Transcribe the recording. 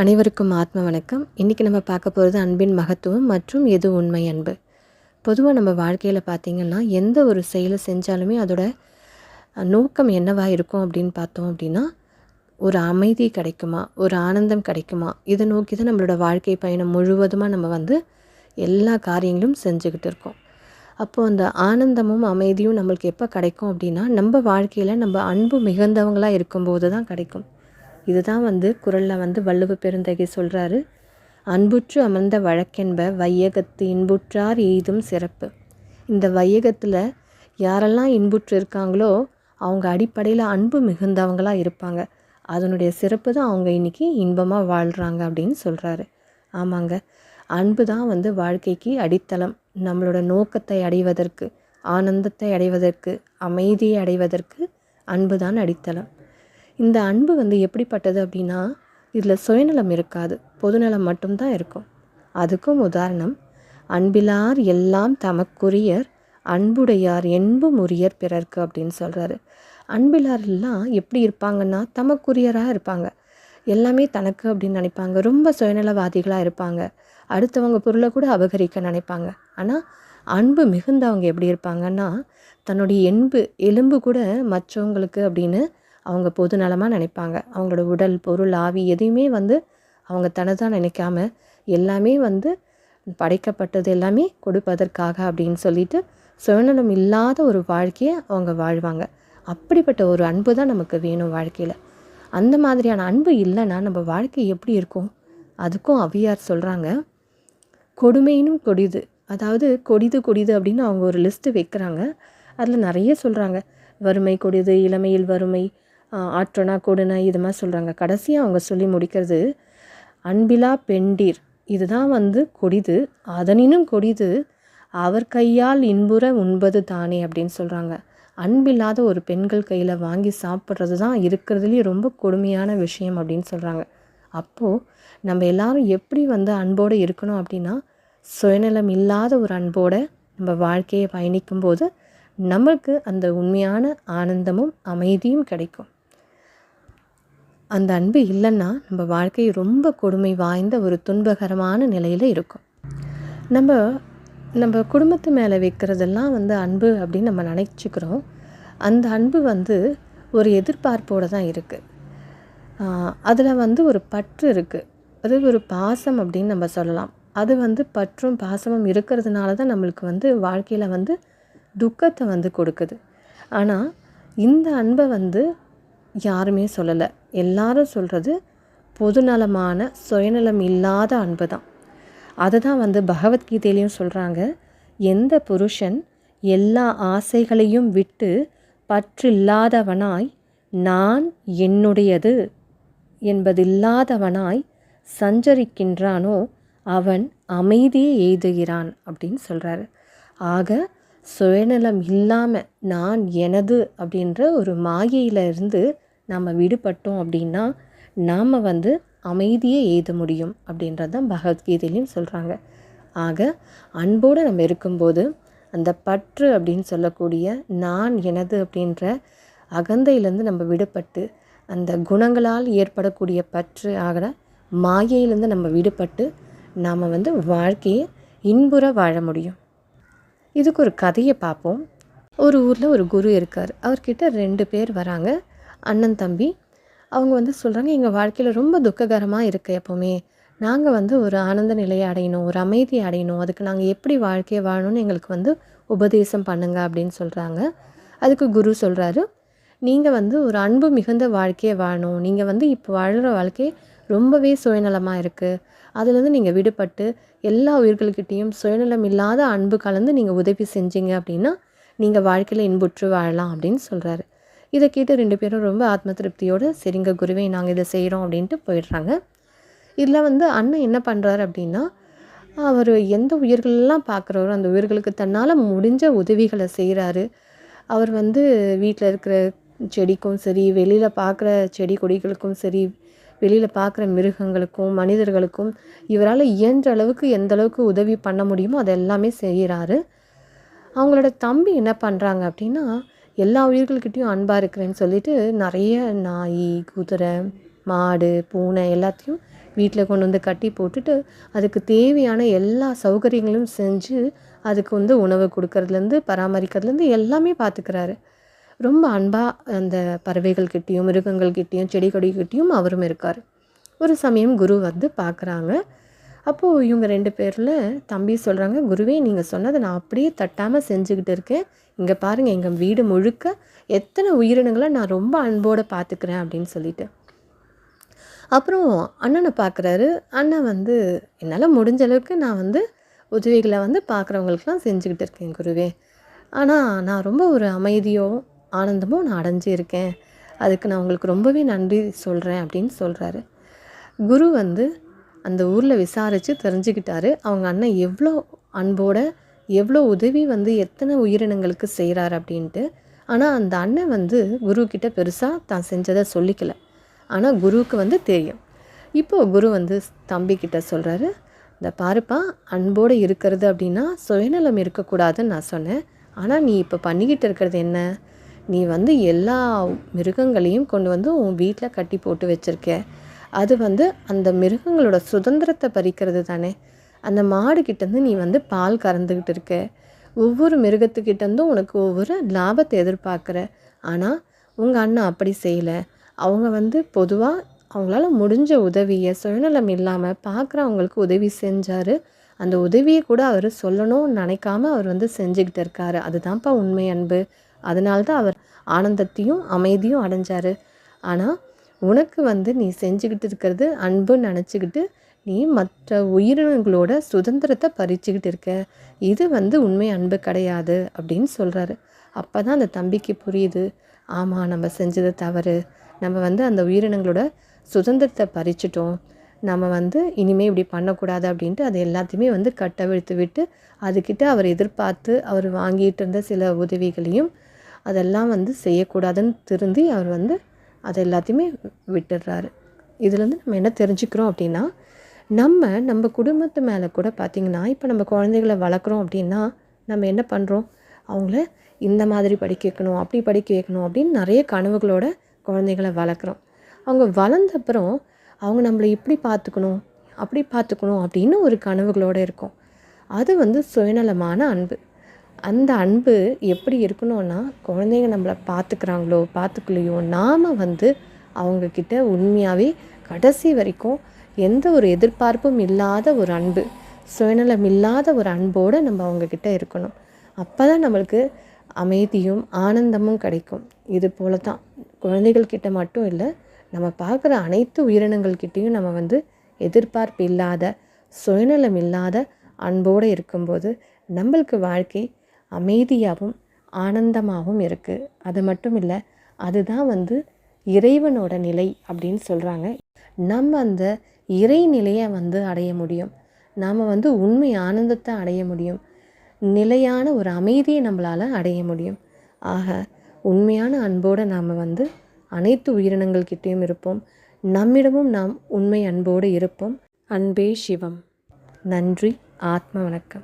அனைவருக்கும் ஆத்ம வணக்கம். இன்றைக்கி நம்ம பார்க்க போகிறது அன்பின் மகத்துவம் மற்றும் எது உண்மை அன்பு. பொதுவாக நம்ம வாழ்க்கையில் பார்த்திங்கன்னா எந்த ஒரு செயலை செஞ்சாலுமே அதோட நோக்கம் என்னவாக இருக்கும் அப்படின்னு பார்த்தோம் அப்படின்னா ஒரு அமைதி கிடைக்குமா? ஒரு ஆனந்தம் கிடைக்குமா? இதை நோக்கி தான் நம்மளோட வாழ்க்கை பயணம் முழுவதுமாக நம்ம வந்து எல்லா காரியங்களும் செஞ்சுக்கிட்டு இருக்கோம். அப்போது அந்த ஆனந்தமும் அமைதியும் நம்மளுக்கு எப்போ கிடைக்கும் அப்படின்னா நம்ம வாழ்க்கையில் நம்ம அன்பு மிகுந்தவங்களாக இருக்கும்போது தான் கிடைக்கும். இதுதான் வந்து குரலில் வந்து வள்ளுவ பெருந்தகை சொல்கிறாரு அன்புற்று அமர்ந்த வழக்கென்ப வையகத்து இன்புற்றார் எய்தும் சிறப்பு. இந்த வையகத்தில் யாரெல்லாம் இன்புற்று இருக்காங்களோ அவங்க அடிப்படையில் அன்பு மிகுந்தவங்களாக இருப்பாங்க. அதனுடைய சிறப்பு தான் அவங்க இன்றைக்கி இன்பமாக வாழ்கிறாங்க அப்படின்னு சொல்கிறாரு ஆமாங்க. அன்பு தான் வந்து வாழ்க்கைக்கு அடித்தளம். நம்மளோட நோக்கத்தை அடைவதற்கு ஆனந்தத்தை அடைவதற்கு அமைதியை அடைவதற்கு அன்பு தான் அடித்தளம். இந்த அன்பு வந்து எப்படிப்பட்டது அப்படின்னா இதில் சுயநலம் இருக்காது. பொதுநலம் மட்டும்தான் இருக்கும். அதுக்கும் உதாரணம் அன்பிலார் எல்லாம் தமக்குரியர் அன்புடையார் என்பும் உரியர் பிறர்க்கு அப்படின்னு சொல்கிறாரு அன்பிலாரெல்லாம் எப்படி இருப்பாங்கன்னா தமக்குரியராக இருப்பாங்க. எல்லாமே தனக்கு அப்படின்னு நினைப்பாங்க. ரொம்ப சுயநலவாதிகளாக இருப்பாங்க. அடுத்தவங்க பொருளை கூட அபகரிக்க நினைப்பாங்க. ஆனால் அன்பு மிகுந்தவங்க எப்படி இருப்பாங்கன்னா தன்னுடைய என்பு எலும்பு கூட மற்றவங்களுக்கு அப்படின்னு அவங்க பொது நலமாக நினைப்பாங்க. அவங்களோட உடல் பொருள் ஆவி எதையுமே வந்து அவங்க தனதான் நினைக்காம எல்லாமே வந்து படைக்கப்பட்டது எல்லாமே கொடுப்பதற்காக அப்படின்னு சொல்லிட்டு சுயநலம் இல்லாத ஒரு வாழ்க்கையை அவங்க வாழ்வாங்க. அப்படிப்பட்ட ஒரு அன்பு தான் நமக்கு வேணும் வாழ்க்கையில். அந்த மாதிரியான அன்பு இல்லைன்னா நம்ம வாழ்க்கை எப்படி இருக்கும்? அதுக்கும் அவியார் சொல்கிறாங்க கொடுமையினும் கொடிது. அதாவது கொடிது கொடிது அப்படின்னு அவங்க ஒரு லிஸ்ட்டு வைக்கிறாங்க. அதில் நிறைய சொல்கிறாங்க வறுமை கொடிது இளமையில் வறுமை ஆற்றோனா கொடுனா இது மாதிரி சொல்கிறாங்க கடைசியாக அவங்க சொல்லி முடிக்கிறது அன்பிலா பெண்டீர். இதுதான் வந்து கொடிது. அதனினும் கொடிது அவர் கையால் இன்புற உண்பது தானே அப்படின்னு சொல்கிறாங்க அன்பில்லாத ஒரு பெண்கள் கையில் வாங்கி சாப்பிட்றது தான் இருக்கிறதுலேயே ரொம்ப கொடுமையான விஷயம் அப்படின்னு சொல்கிறாங்க அப்போது நம்ம எல்லாரும் எப்படி வந்து அன்போடு இருக்கணும் அப்படின்னா சுயநலம் இல்லாத ஒரு அன்போடு நம்ம வாழ்க்கையை பயணிக்கும்போது நம்மளுக்கு அந்த உண்மையான ஆனந்தமும் அமைதியும் கிடைக்கும். அந்த அன்பு இல்லைன்னா நம்ம வாழ்க்கை ரொம்ப கொடுமை வாய்ந்த ஒரு துன்பகரமான நிலையில் இருக்கும். நம்ம நம்ம குடும்பத்து மேலே வைக்கிறதெல்லாம் வந்து அன்பு அப்படின்னு நம்ம நினச்சிக்கிறோம். அந்த அன்பு வந்து ஒரு எதிர்பார்ப்போடு தான் இருக்குது அதில் வந்து ஒரு பற்று இருக்குது அது ஒரு பாசம் அப்படின்னு நம்ம சொல்லலாம். அது வந்து பற்றும் பாசமும் இருக்கிறதுனால தான் நம்மளுக்கு வந்து வாழ்க்கையில் வந்து துக்கத்தை வந்து கொடுக்குது. ஆனால் இந்த அன்பை வந்து யாருமே சொல்லலை. எல்லாரும் சொல்கிறது பொதுநலமான சுயநலம் இல்லாத அன்பு தான். அதை தான் வந்து பகவத்கீதையிலையும் சொல்கிறாங்க எந்த புருஷன் எல்லா ஆசைகளையும் விட்டு பற்றில்லாதவனாய் நான் என்னுடையது என்பதில்லாதவனாய் சஞ்சரிக்கின்றானோ அவன் அமைதியை எய்துகிறான் அப்படின்னு சொல்கிறாரு ஆக சுயநலம் இல்லாமல் நான் எனது அப்படின்ற ஒரு மாயையிலிருந்து நம்ம நாம் விடுபட்டோம் அப்படின்னா நாம் வந்து அமைதியை எய்த முடியும் அப்படின்றது தான் பகவத்கீதையிலையும் சொல்கிறாங்க ஆக அன்போடு நம்ம இருக்கும்போது அந்த பற்று அப்படின்னு சொல்லக்கூடிய நான் எனது அப்படின்ற அகந்தையிலேருந்து நம்ம விடுபட்டு அந்த குணங்களால் ஏற்படக்கூடிய பற்று ஆகிற மாயையிலேருந்து நம்ம விடுபட்டு நாம் வந்து வாழ்க்கையை இன்புற வாழ முடியும். இதுக்கு ஒரு கதையை பார்ப்போம். ஒரு ஊரில் ஒரு குரு இருக்கார். அவர்கிட்ட ரெண்டு பேர் வராங்க. அண்ணன் தம்பி. அவங்க வந்து சொல்கிறாங்க எங்கள் வாழ்க்கையில் ரொம்ப துக்ககரமாக இருக்குது எப்போவுமே. நாங்கள் வந்து ஒரு ஆனந்த நிலையை அடையணும் ஒரு அமைதியை அடையணும். அதுக்கு நாங்கள் எப்படி வாழ்க்கையை வாழணும்னு எங்களுக்கு வந்து உபதேசம் பண்ணுங்க அப்படின்னு சொல்கிறாங்க அதுக்கு குரு சொல்கிறாரு நீங்கள் வந்து ஒரு அன்பு மிகுந்த வாழ்க்கையை வாழணும். நீங்கள் வந்து இப்போ வாழ்கிற வாழ்க்கை ரொம்பவே சுயநலமாக இருக்குது அதுலேருந்து நீங்கள் விடுபட்டு எல்லா உயிர்கள்கிட்டேயும் சுயநலம் இல்லாத அன்பு கலந்து நீங்கள் உதவி செஞ்சீங்க அப்படின்னா நீங்கள் வாழ்க்கையில் இன்புற்று வாழலாம் அப்படின்னு சொல்கிறாரு இதை கேட்டு ரெண்டு பேரும் ரொம்ப ஆத்ம திருப்தியோடு சரிங்க குருவை நாங்கள் இதை செய்கிறோம் அப்படின்ட்டு போயிடுறாங்க. இதில் வந்து அண்ணன் என்ன பண்ணுறாரு அப்படின்னா அவர் எந்த உயிர்களெல்லாம் பார்க்குறாரோ அந்த உயிர்களுக்கு தன்னால் முடிஞ்ச உதவிகளை செய்கிறாரு அவர் வந்து வீட்டில் இருக்கிற செடிக்கும் சரி வெளியில் பார்க்குற செடி கொடிகளுக்கும் சரி வெளியில் பார்க்குற மிருகங்களுக்கும் மனிதர்களுக்கும் இவரால் இயன்ற அளவுக்கு எந்த அளவுக்கு உதவி பண்ண முடியுமோ அதை எல்லாமே செய்கிறாரு அவங்களோட தம்பி என்ன பண்ணுறாங்க அப்படின்னா எல்லா உயிர்கள்கிட்டையும் அன்பாக இருக்கிறேன்னு சொல்லிட்டு நிறைய நாய் குதிரை மாடு பூனை எல்லாத்தையும் வீட்டில் கொண்டு வந்து கட்டி போட்டுட்டு அதுக்கு தேவையான எல்லா சௌகரியங்களும் செஞ்சு அதுக்கு வந்து உணவு கொடுக்கறதுலேருந்து பராமரிக்கிறதுலேருந்து எல்லாமே பார்த்துக்கிறாரு ரொம்ப அன்பாக அந்த பறவைகள்கிட்டேயும் மிருகங்கள்கிட்டேயும் செடி கொடிக்கிட்டேயும் அவரும் இருக்கார். ஒரு சமயம் குரு வந்து பார்க்குறாங்க அப்போது இவங்க ரெண்டு பேரில் தம்பி சொல்கிறாங்க குருவே நீங்கள் சொன்னதை நான் அப்படியே தட்டாமல் செஞ்சுக்கிட்டு இருக்கேன். இங்கே பாருங்கள் எங்கள் வீடு முழுக்க எத்தனை உயிரினங்களை நான் ரொம்ப அன்போடு பார்த்துக்கிறேன் அப்படின்னு சொல்லிட்டு. அப்புறம் அண்ணனை பார்க்குறாரு அண்ணன் வந்து என்னால் முடிஞ்ச அளவுக்கு நான் வந்து உதவிகளை வந்து பார்க்குறவங்களுக்குலாம் செஞ்சுக்கிட்டு இருக்கேன் குருவே. ஆனால் நான் ரொம்ப ஒரு அமைதியோ ஆனந்தமும் நான் அடைஞ்சு இருக்கேன் அதுக்கு நான் உங்களுக்கு ரொம்பவே நன்றி சொல்கிறேன் அப்படின்னு சொல்கிறாரு குரு வந்து அந்த ஊரில் விசாரித்து தெரிஞ்சுக்கிட்டாரு. அவங்க அண்ணன் எவ்வளோ அன்போட எவ்வளோ உதவி வந்து எத்தனை உயிரினங்களுக்கு செய்கிறாரு அப்படின்ட்டு. ஆனால் அந்த அண்ணன் வந்து குரு பெருசாக தான் செஞ்சதை சொல்லிக்கல. ஆனால் குருவுக்கு வந்து தெரியும். இப்போது குரு வந்து தம்பிக்கிட்ட சொல்கிறாரு இந்த பாருப்பா அன்போடு இருக்கிறது அப்படின்னா சுயநலம் இருக்கக்கூடாதுன்னு நான் சொன்னேன். ஆனால் நீ இப்போ பண்ணிக்கிட்டு இருக்கிறது என்ன? நீ வந்து எல்லா மிருகங்களையும் கொண்டு வந்து உன் வீட்டில் கட்டி போட்டு வச்சுருக்க. அது வந்து அந்த மிருகங்களோட சுதந்திரத்தை பறிக்கிறது தானே. அந்த மாடுக்கிட்டேருந்து நீ வந்து பால் கறந்துக்கிட்டு இருக்க. ஒவ்வொரு மிருகத்துக்கிட்டேருந்தும் உனக்கு ஒவ்வொரு லாபத்தை எதிர்பார்க்குற. ஆனால் உங்கள் அண்ணன் அப்படி செய்யலை. அவங்க வந்து பொதுவாக அவங்களால முடிஞ்ச உதவியை சுயநலம் இல்லாமல் பார்க்குறவங்களுக்கு உதவி செஞ்சார். அந்த உதவியை கூட அவர் சொல்லணும்னு நினைக்காம அவர் வந்து செஞ்சுக்கிட்டு இருக்காரு. அதுதான்ப்பா உண்மை அன்பு. அதனால்தான் அவர் ஆனந்தத்தையும் அமைதியும் அடைஞ்சார். ஆனால் உனக்கு வந்து நீ செஞ்சுக்கிட்டு இருக்கிறது அன்புன்னு நினச்சிக்கிட்டு நீ மற்ற உயிரினங்களோட சுதந்திரத்தை பறிச்சுக்கிட்டு இருக்க. இது வந்து உண்மை அன்பு கிடையாது அப்படின்னு சொல்கிறாரு அப்போ தான் அந்த தம்பிக்கு புரியுது. ஆமாம் நம்ம செஞ்சது தவறு. நம்ம வந்து அந்த உயிரினங்களோட சுதந்திரத்தை பறிச்சிட்டோம். நம்ம வந்து இனிமேல் இப்படி பண்ணக்கூடாது அப்படின்ட்டு அது எல்லாத்தையுமே வந்து கட்டவிழ்த்து விட்டு அதுக்கிட்ட அவர் எதிர்பார்த்து அவர் வாங்கிட்டு இருந்த சில உதவிகளையும் அதெல்லாம் வந்து செய்யக்கூடாதுன்னு திருந்தி அவர் வந்து அதை எல்லாத்தையுமே விட்டுடுறாரு. இதுலேருந்து நம்ம என்ன தெரிஞ்சுக்கிறோம் அப்படின்னா நம்ம நம்ம குடும்பத்து மேலே கூட பார்த்திங்கன்னா இப்போ நம்ம குழந்தைகளை வளர்க்குறோம் அப்படின்னா நம்ம என்ன பண்ணுறோம்? அவங்கள இந்த மாதிரி படிக்க வைக்கணும் அப்படி படிக்க வைக்கணும் அப்படின்னு நிறைய கனவுகளோட குழந்தைகளை வளர்க்குறோம். அவங்க வளர்ந்தப்புறம் அவங்க நம்மளை இப்படி பார்த்துக்கணும் அப்படி பார்த்துக்கணும் அப்படின்னு ஒரு கனவுகளோடு இருக்கும். அது வந்து சுயநலமான அன்பு. அந்த அன்பு எப்படி இருக்கணும்னா குழந்தைங்க நம்மளை பார்த்துக்கிறாங்களோ பார்த்துக்கலையோ நாம் வந்து அவங்கக்கிட்ட உண்மையாகவே கடைசி வரைக்கும் எந்த ஒரு எதிர்பார்ப்பும் இல்லாத ஒரு அன்பு சுயநலம் இல்லாத ஒரு அன்போடு நம்ம அவங்கக்கிட்ட இருக்கணும். அப்போ தான் நம்மளுக்கு அமைதியும் ஆனந்தமும் கிடைக்கும். இது போல தான் குழந்தைகள்கிட்ட மட்டும் இல்லை நம்ம பார்க்குற அனைத்து உயிரினங்கள்கிட்டையும் நம்ம வந்து எதிர்பார்ப்பு இல்லாத சுயநலம் இல்லாத அன்போடு இருக்கும்போது நம்மளுக்கு வாழ்க்கை அமைதியாகவும் ஆனந்தமாகவும் இருக்குது அது மட்டும் இல்லை அதுதான் வந்து இறைவனோட நிலை அப்படின்னு சொல்கிறாங்க நம்ம அந்த இறைநிலையை வந்து அடைய முடியும். நாம் வந்து உண்மை ஆனந்தத்தை அடைய முடியும். நிலையான ஒரு அமைதியை நம்மளால் அடைய முடியும். ஆக உண்மையான அன்போடு நாம் வந்து அனைத்து உயிரினங்கள்கிட்டேயும் இருப்போம். நம்மிடமும் நாம் உண்மை அன்போடு இருப்போம். அன்பே சிவம். நன்றி. ஆத்ம வணக்கம்.